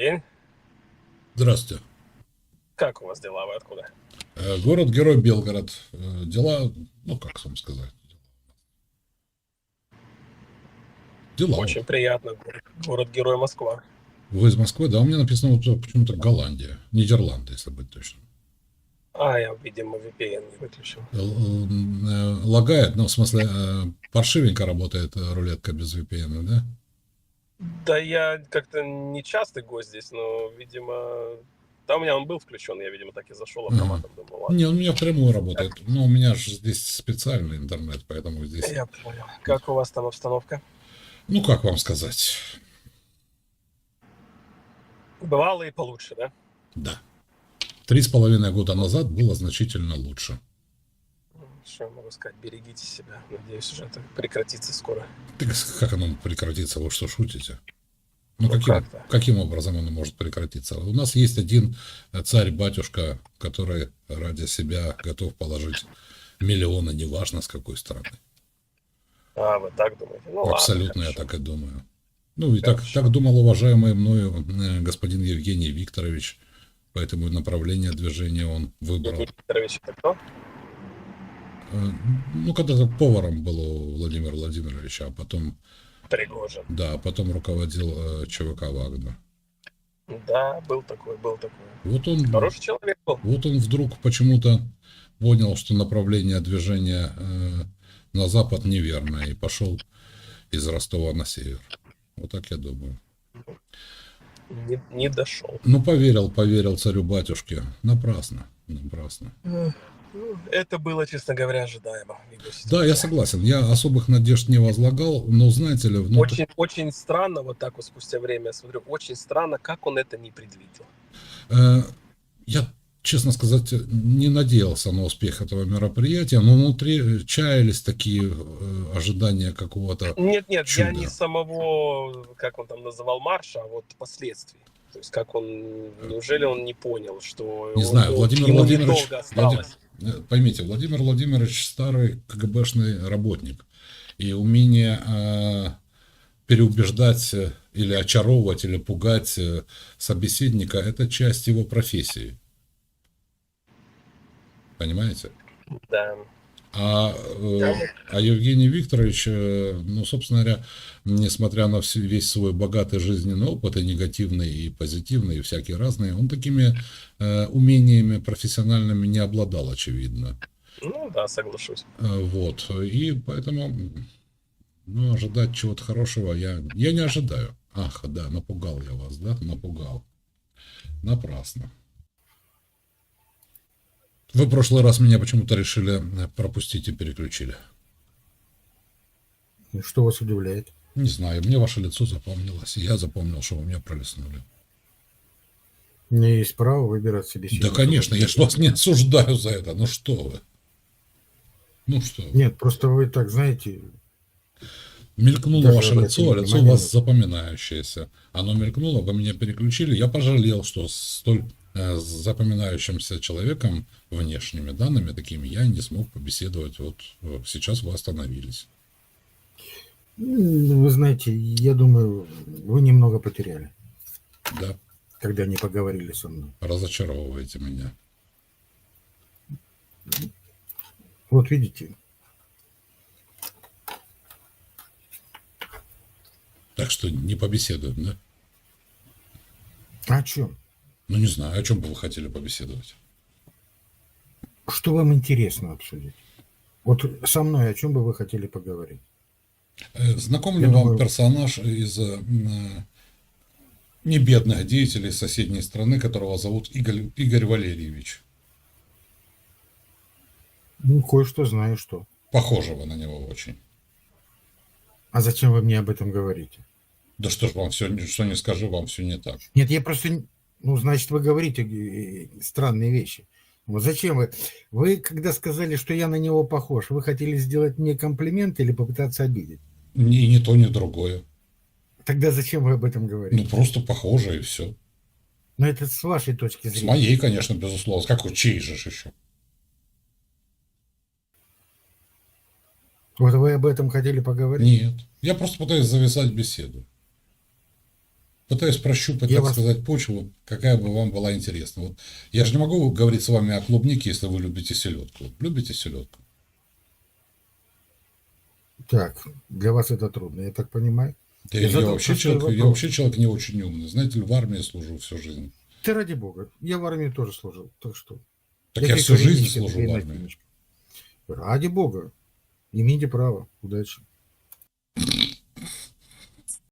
День. Здравствуйте. Как у вас дела? Вы откуда? Э, Город-герой Белгород. Э, Дела, ну как вам сказать? Дела. Очень приятно. Город- Город-герой Москва. Вы из Москвы? Да, у меня написано вот почему-то Голландия. Нидерланды, если быть точным. А, я, видимо, VPN не выключил. Э, Лагает, ну, в смысле, паршивенько работает рулетка без VPN, да? Да я как-то не частый гость здесь, но, видимо... Да, у меня он был включен, я, видимо, так и зашел автоматом. Думал, ладно. Не, он у меня впрямую работает. Но у меня же здесь специальный интернет, поэтому здесь... Я понял. Как у вас там обстановка? Ну, как вам сказать? Бывало и получше, да? Да. Три с половиной года назад было значительно лучше. Что я могу сказать? Берегите себя. Надеюсь, уже это прекратится скоро. Так как оно прекратится? Вы что, шутите? Ну, Ну, каким, каким образом оно может прекратиться? У нас есть один э, царь-батюшка, который ради себя готов положить миллионы, неважно с какой стороны. А, вы так думаете? Ну, ладно, Абсолютно я хорошо. так и думаю. Ну, и так, Хорошо. так думал уважаемый мною э, господин Евгений Викторович, поэтому направление движения он выбрал. Евгений Викторович, это кто? Э, Ну, когда-то поваром был у Владимира Владимировича, а потом, Пригожин. да, потом руководил э, ЧВК «Вагнер». Да, был такой, был такой. Вот он, Хороший человек был. вот он вдруг почему-то понял, что направление движения э, на запад неверное, и пошел из Ростова на север. Вот так я думаю. Не, не дошел. Ну, поверил, поверил царю-батюшке. Напрасно, напрасно. Ну, Это было, честно говоря, ожидаемо. Да, я согласен. Я особых надежд не возлагал, но, знаете ли, внутри... Очень, очень странно, вот так вот спустя время я смотрю, очень странно, как он это не предвидел. Э, Я, честно сказать, не надеялся на успех этого мероприятия, но внутри чаялись такие э, ожидания какого-то... Нет, нет, я Чудо. не самого, как он там называл, марша, а вот последствий. То есть как он, неужели он не понял, что Не он- знаю, Владимир Владимирович- недолго осталось. Э, Поймите, Владимир Владимирович старый КГБшный работник, и умение э, переубеждать э, или очаровывать, или пугать э, собеседника – это часть его профессии. Понимаете? Да. А, э, а Евгений Викторович, э, ну, собственно говоря, несмотря на весь свой богатый жизненный опыт, и негативный, и позитивный, и всякие разные, он такими э, умениями профессиональными не обладал, очевидно. Ну да, соглашусь. Э, Вот. И поэтому ну, ожидать чего-то хорошего я, я не ожидаю. Ах, да, напугал я вас, да? Напугал. Напрасно. Вы в прошлый раз меня почему-то решили э, пропустить и переключили. Ну, Что вас удивляет? Не знаю, мне ваше лицо запомнилось, и я запомнил, что вы меня пролистнули. У меня есть право выбирать себе Да, конечно, я ж вас не осуждаю за это. Ну что вы? Ну что вы? Нет, просто вы так знаете, Мелькнуло Даже ваше лицо, а лицо у вас запоминающееся. Оно мелькнуло, вы меня переключили. Я пожалел, что столь э, запоминающимся человеком, внешними данными такими, я не смог побеседовать. Вот э, сейчас вы остановились. м, вы знаете, я думаю, вы немного потеряли, Да, когда не поговорили со мной. разочаровываете меня. Вот видите, Так что не побеседуем, да? о чем? Ну, не знаю, о чем бы вы хотели побеседовать. Что вам интересно обсудить? Вот со мной о чем бы вы хотели поговорить? Э, Знаком ли Я вам думаю- персонаж из э, э, небедных деятелей соседней страны, которого зовут Игорь, Игорь Валерьевич? Ну, кое-что знаю, что. Похожего на него очень. А зачем вы мне об этом говорите? Да что ж вам все, что не скажи, вам все не так. Нет, я просто... Ну, значит, вы говорите э, странные вещи. Вот зачем вы... Вы, когда сказали, что я на него похож, вы хотели сделать мне комплимент или попытаться обидеть? Ни, ни то, ни другое. Тогда зачем вы об этом говорите? Ну, просто похоже и все. Но это с вашей точки С зрения. моей, конечно, безусловно. Как у чьей же еще? Вот вы об этом хотели поговорить? Нет. Я просто пытаюсь завязать беседу. Пытаюсь прощупать, Я так вас- сказать, почву, какая бы вам была интересна. Вот я же не могу говорить с вами о клубнике, если вы любите селедку. Любите селедку? Так, для вас это трудно, я так понимаю. Я, Я я вообще человек, я вообще человек не очень умный. Знаете ли, в армии служу всю жизнь. Ты ради бога, я в армии тоже служил, так что... Так я Какие всю жизнь служу в армии. Ради бога, имейте право, удачи.